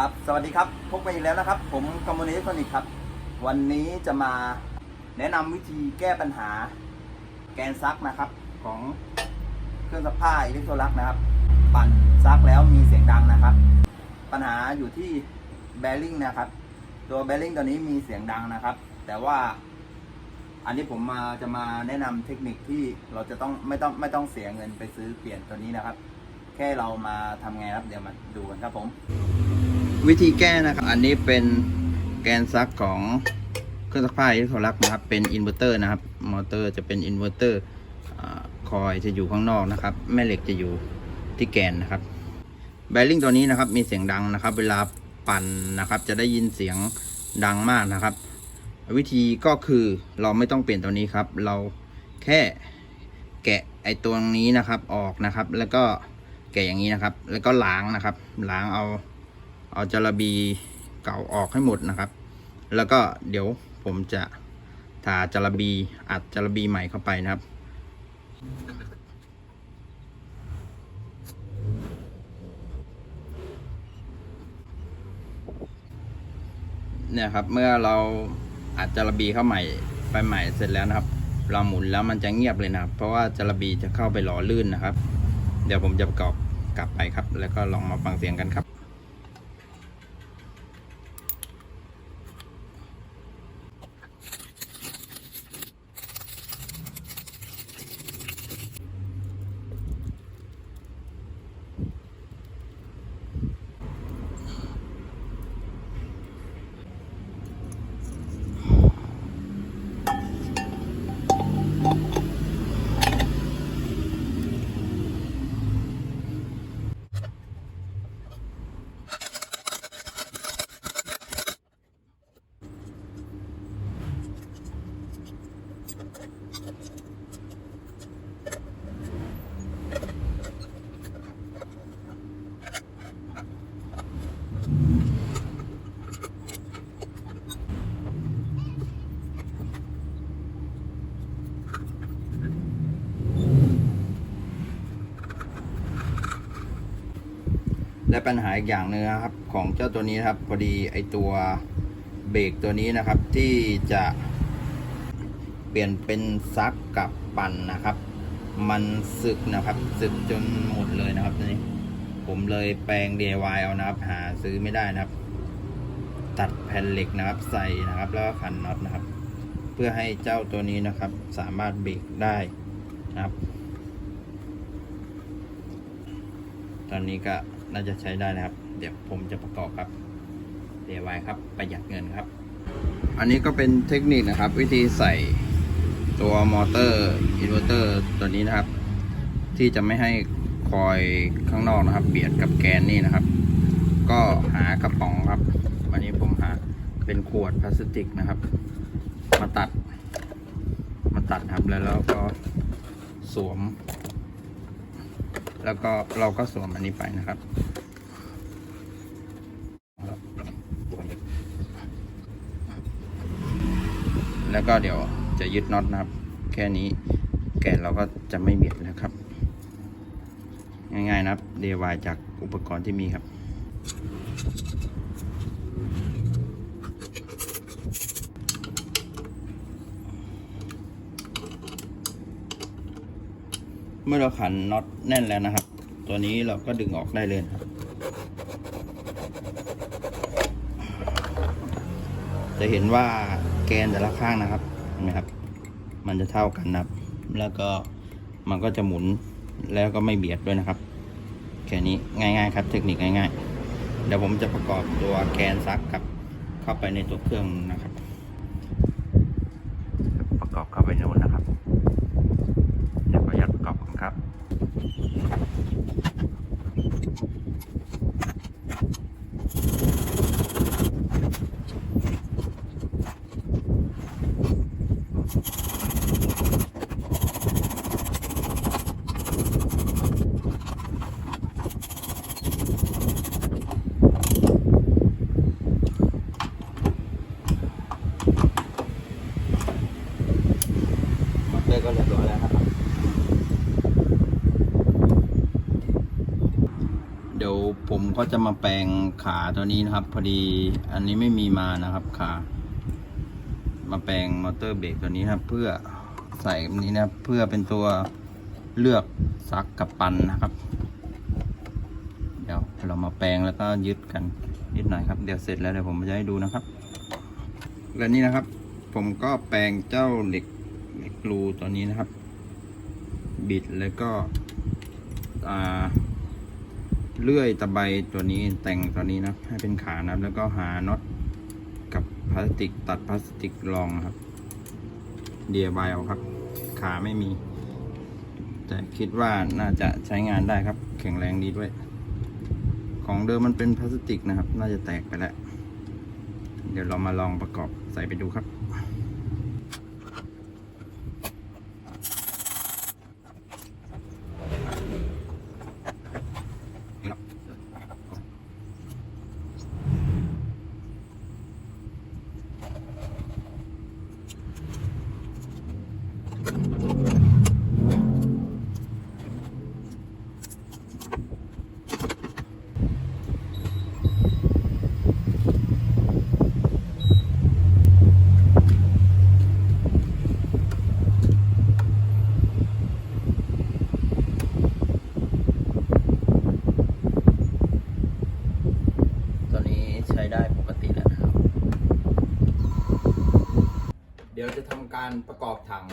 ครับ สวัสดีครับ พบกันอีกแล้วนะครับ ผมคอมมูนิสต์คนิกครับ วันนี้จะมาแนะนำวิธีแก้ปัญหาแกนซักนะครับ ของเครื่องซักผ้าอิเล็กโทรลักนะครับ ปั่นซักแล้วมีเสียงดังนะครับ ปัญหาอยู่ที่แบริ่งนะครับ ตัวแบริ่งตัวนี้มีเสียงดังนะครับ แต่ว่าอันนี้ผมมาจะมาแนะนำเทคนิคที่เราจะต้องไม่ต้องไม่ต้องเสียเงินไปซื้อเปลี่ยนตัวนี้นะครับ แค่เรามาทำไงครับเดี๋ยวมาดูกันครับผม วิธีแก้นะครับ อันนี้เป็นแกนซักของเครื่องซักผ้าอิเล็กทรลักส์นะครับ เป็นอินเวอร์เตอร์นะครับ มอเตอร์จะเป็นอินเวอร์เตอร์คอยจะอยู่ข้างนอกนะครับ แม่เหล็กจะอยู่ที่แกนนะครับ แบริ่งตัวนี้นะครับ มีเสียงดังนะครับ เวลาปั่นนะครับ จะได้ยินเสียงดังมากนะครับ วิธีก็คือเราไม่ต้องเปลี่ยนตัวนี้ครับ เราแค่แกะไอตัวนี้นะครับออกนะครับ แล้วก็แกะอย่างนี้นะครับ แล้วก็ล้างนะครับ ล้างเอา เอาจระบีเก่าออกให้หมดนะครับ แล้วก็เดี๋ยวผมจะทาจระบีอัดจระบีใหม่เข้าไปนะครับเนี่ยครับเมื่อเราอัดจระบีเข้าใหม่ไปใหม่เสร็จแล้วนะครับ เราหมุนแล้วมันจะเงียบเลยนะครับ เพราะว่าจระบีจะเข้าไปหล่อลื่นนะครับ เดี๋ยวผมจะประกอบกลับไปครับ แล้วก็ลองมาฟังเสียงกันครับ และปัญหาอีกอย่างหนึ่งนะครับ ของเจ้าตัวนี้นะครับพอดีไอตัวเบรกตัวนี้นะครับ ที่จะเปลี่ยนเป็นซักกับปั่นนะครับ มันสึกนะครับสึกจนหมดเลยนะครับตัวนี้ ผมเลยแปลง DIY เอานะครับ หาซื้อไม่ได้นะครับ ตัดแผ่นเหล็กนะครับ ใส่นะครับ แล้วก็ขันน็อตนะครับ เพื่อให้เจ้าตัวนี้นะครับ สามารถเบรกได้นะครับ ตอนนี้ก็ น่าจะใช้ได้นะครับ เดี๋ยวผมจะประกอบครับ DIY ครับ ประหยัดเงินครับ อันนี้ก็เป็นเทคนิคนะครับ วิธีใส่ตัวมอเตอร์อินเวอร์เตอร์ตัวนี้นะครับ ที่จะไม่ให้คอยข้างนอกนะครับ เบียดกับแกนนี่นะครับ ก็หากระป๋องครับ วันนี้ผมหาเป็นขวดพลาสติกนะครับ มาตัด มาตัดครับแล้วเราก็สวม แล้วก็เราก็สวมอันนี้ไปนะครับแล้วก็เดี๋ยวจะยึดน็อตนะครับ แค่นี้แกนเราก็จะไม่เบียดนะครับ ง่ายๆนะครับ DIY จากอุปกรณ์ที่มีครับ เมื่อเราขันน็อตแน่นแล้วนะครับ ตัวนี้เราก็ดึงออกได้เลยครับ จะเห็นว่าแกนแต่ละข้างนะครับเห็นไหมครับ มันจะเท่ากันนะครับ แล้วก็มันก็จะหมุนแล้วก็ไม่เบียดด้วยนะครับ แค่นี้ง่ายๆครับ เทคนิคง่ายๆ เดี๋ยวผมจะประกอบตัวแกนซักกับเข้าไปในตัวเครื่องนะครับ อร์ก็เรียบร้อยแล้วนะครับ เดี๋ยวผมก็จะมาแปลงขาตัวนี้นะครับ พอดีอันนี้ไม่มีมานะครับขา มาแปลงมอเตอร์เบรกตัวนี้นะเพื่อใส่นี้นะเพื่อเป็นตัวเลือกซักกับปันนะครับ เดี๋ยวเรามาแปลงแล้วก็ยึดกันนิดหน่อยครับ เดี๋ยวเสร็จแล้วเดี๋ยวผมจะให้ดูนะครับ และนี่นะครับ ผมก็แปลงเจ้าเหล็ก เหล็กกลูตัวนี้นะครับ บิดแล้วก็เลื่อยตะไบตัวนี้แต่งตัวนี้นะให้เป็นขานะครับแล้วก็หาน็อตกับพลาสติกตัดพลาสติกรองครับเดียบายเอาครับ ขาไม่มี แต่คิดว่าน่าจะใช้งานได้ครับ แข็งแรงดีด้วย ของเดิมมันเป็นพลาสติกนะครับ น่าจะแตกไปแล้ว เดี๋ยวเรามาลองประกอบใส่ไปดูครับ ตัวนี้ใช้ได้ปกติแล้วนะครับ เดี๋ยวจะทำ การประกอบถัง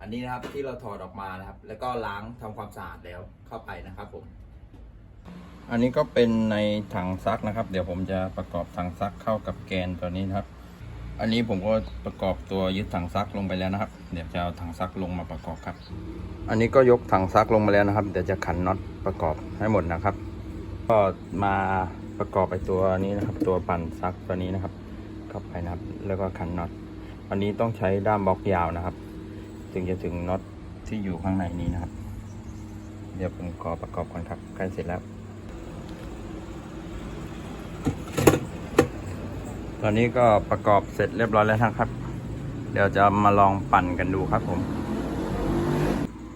อันนี้นะครับที่เราถอดออกมานะครับ แล้วก็ล้างทำความสะอาดแล้วเข้าไปนะครับผม อันนี้ก็เป็นในถังซักนะครับ เดี๋ยวผมจะประกอบถังซักเข้ากับแกนตัวนี้นะครับ อันนี้ผมก็ประกอบตัวยึดถังซักลงไปแล้วนะครับ เดี๋ยวจะเอาถังซักลงมาประกอบครับ อันนี้ก็ยกถังซักลงมาแล้วนะครับ เดี๋ยวจะขันน็อตประกอบให้หมดนะครับ ก็มาประกอบไปตัวนี้นะครับ ตัวปั่นซักตัวนี้นะครับ เข้าไปนะครับ แล้วก็ขันน็อต อันนี้ต้องใช้ด้ามบล็อกยาวนะครับ ถึงจะถึงน็อตที่อยู่ข้างในนี้นะครับ เดี๋ยวผมขอประกอบก่อนครับใกล้เสร็จแล้ว ตอนนี้ก็ประกอบเสร็จเรียบร้อยแล้วนะครับ เดี๋ยวจะมาลองปั่นกันดูครับผม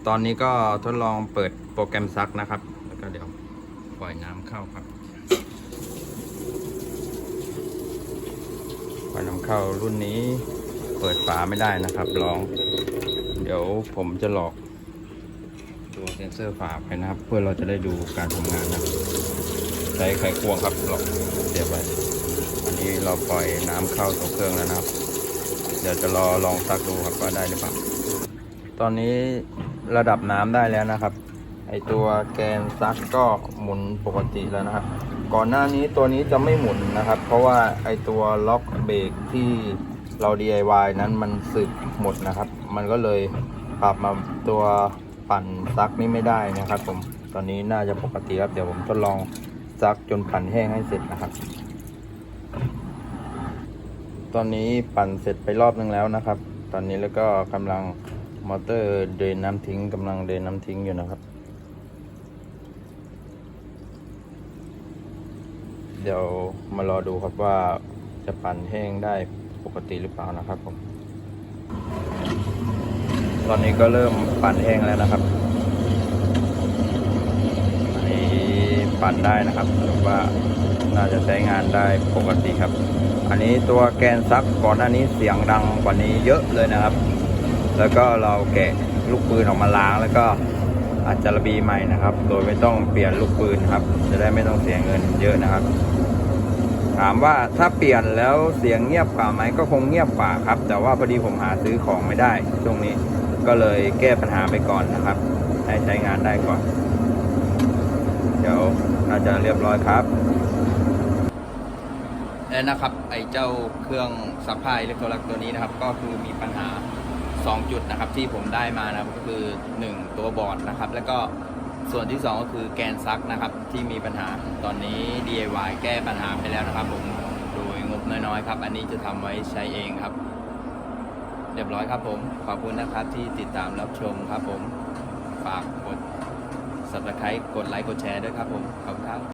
ตอนนี้ก็ทดลองเปิดโปรแกรมซักนะครับ แล้วก็เดี๋ยวปล่อยน้ำเข้าครับปล่อยน้ำเข้ารุ่นนี้ เปิดฝาไม่ได้นะครับลอง เดี๋ยวผมจะหลอก ตัวเซนเซอร์ฝาไปนะครับ เพื่อเราจะได้ดูการทำงานนะใช้ไขควงครับหลอกเสียบไว้อันนี้เราปล่อยน้ำเข้าตัวเครื่องแล้วนะครับ เดี๋ยวจะรอลองซักดูครับว่าได้หรือเปล่าตอนนี้ระดับน้ำได้แล้วนะครับ ไอตัวแกนซักก็หมุนปกติแล้วนะครับ ก่อนหน้านี้ตัวนี้จะไม่หมุนนะครับ เพราะว่าไอตัวล็อกเบรกที่ เรา DIY นั้นมันสึกหมดนะครับ มันก็เลยปรับมาตัวปั่นซักนี่ไม่ได้นะครับ ผมตอนนี้น่าจะปกติครับเดี๋ยวผมทดลองซักจนปั่นแห้งให้เสร็จนะครับ ตอนนี้ปั่นเสร็จไปรอบนึงแล้วนะครับ ตอนนี้แล้วก็กำลังมอเตอร์เดินน้ำทิ้งกำลังเดินน้ำทิ้งอยู่นะครับ เดี๋ยวมารอดูครับว่าจะปั่นแห้งได้ ปกติหรือเปล่านะครับผมตอนนี้ก็เริ่มปั่นแห้งแล้วนะครับอันนี้ปั่นได้นะครับถือว่าน่าจะใช้งานได้ปกติครับ อันนี้ตัวแกนซักก่อนหน้านี้เสียงดังกว่านี้เยอะเลยนะครับ แล้วก็เราแกะลูกปืนออกมาล้างแล้วก็อาจจะระบีใหม่นะครับ โดยไม่ต้องเปลี่ยนลูกปืนครับ จะได้ไม่ต้องเสียเงินเยอะนะครับ ถามว่าถ้าเปลี่ยนแล้วเสียงเงียบกว่าไหมก็คงเงียบกว่าครับ แต่ว่าพอดีผมหาซื้อของไม่ได้ช่วงนี้ก็เลยแก้ปัญหาไปก่อนนะครับ ให้ใช้งานได้ก่อน เดี๋ยวน่าจะเรียบร้อยครับแล้วนะครับไอ้เจ้าเครื่องซักผ้าอิเล็กโทรลักตัวนี้นะครับ ก็คือมีปัญหา 2 จุดนะครับที่ผมได้มานะครับก็คือ 1 ตัวบอร์ดนะครับ แล้วก็ ส่วนที่ 2 ก็คือแกนซักนะครับที่มีปัญหาตอนนี้ DIY แก้ปัญหาไปแล้วนะครับ ผมโดยงบน้อยๆครับ อันนี้จะทำไว้ใช้เองครับ เรียบร้อยครับผม ขอบคุณนะครับที่ติดตามรับชมครับผมฝากกด subscribe กดไลค์กดแชร์ด้วยครับผมขอบคุณครับ